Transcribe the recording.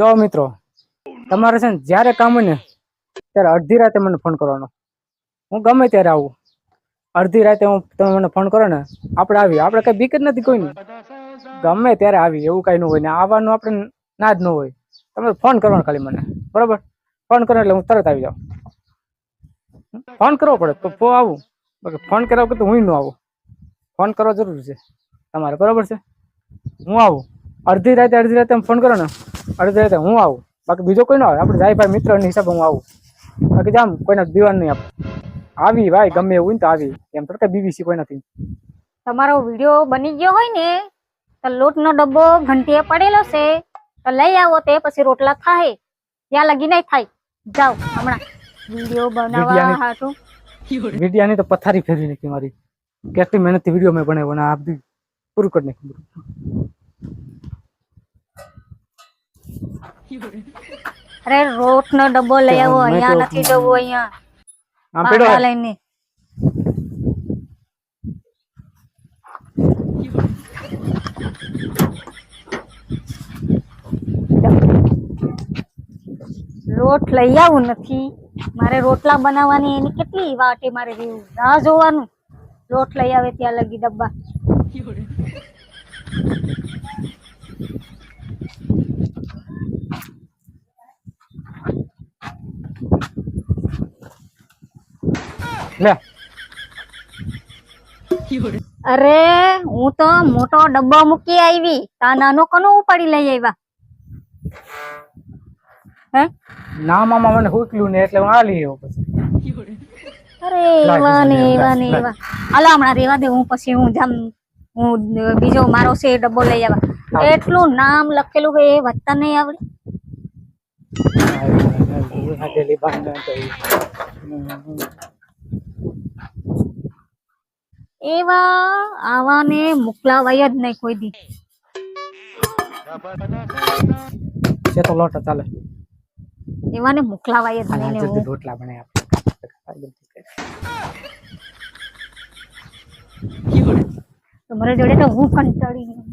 જો મિત્રો, તમારે છે ને જ્યારે કામ હોય ને, ત્યારે અડધી રાતે મને ફોન કરવાનો. હું ગમે ત્યારે આવું. અડધી રાતે હું, તમે મને ફોન કરો ને, આપણે આવી આપણે કઈ બીક જ નથી કોઈ ગમે ત્યારે આવી એવું કઈ ન હોય ને, આવવાનું આપણે ના જ ન હોય. તમે ફોન કરવાનો ખાલી મને, બરાબર? ફોન કરો એટલે હું તરત આવી જાઉં. ફોન કરવો પડે તો પો આવું. બાકી ફોન કર્યા કે તો હું ન આવું. ફોન કરવો જરૂર છે. તમારે બરાબર છે? હું આવું. અડધી રાતે અડધી રાતે એમ ફોન કરો ને અડધી રાતે હું આવું. બાકી બીજો કોઈ ના આવે. આપણે જાય ભાઈ મિત્રની હિસાબે હું આવું. બાકી જામ કોઈને દીવાન નહીં આપ. આવી ભાઈ ગમે એવું ને તો આવી. એમ તો કઈ બીબીસી કોઈ નથી. તમારો વીડિયો બની ગયો હોય ને તો લોટનો ડબ્બો ઘંટીએ પડેલો છે તો લઈ આવો તે પછી રોટલા થાય. ત્યાં લગી નહીં થાય. જાઓ હમણાં. વીડિયો બનાવવા હાટું. વિડીયાની તો પથારી ફેરી નાખી મારી. કેટલી મહેનતથી વીડિયો મેં બનાવ્યો અને આ બધી. પૂરું કરી નાખ્યું અરે રોટ નો ડબ્બો લઈ આવો અહિયાં નથી જવું અહીંયા. આમ પેડો. લઈને. રોટ લઈ આવું નથી. મારે રોટલા બનાવવાની એની કેટલી વાટે મારે રહેવું રાહ જોવાનું. રોટ લઈ આવે ત્યાં લગી ડબ્બા. લે. અરે હું તો મોટો ડબ્બો મૂકી આવી તા નાનો કનો ઉપાડી લઈ આવ્યા હે? ના મામા મને હુકલ્યું ને એટલે હું આ લઈ આવ્યો પછી. અરે એવા ને એવા ને એવા. હાલો હમણાં રેવા દે હું પછી હું જામ હું બીજો મારો છે ડબ્બો લઈ આવ્યા એટલું નામ લખેલું કે એ વધતા નહીં આવડે. એવા આવાને મોકલાવાય જ નહીં કોઈ દી. છે તો લોટ ચાલે. એવાને મોકલાવાય જ નહીં ને રોટલા બને આપણે. તમારા જોડે તો હું કંટાળી.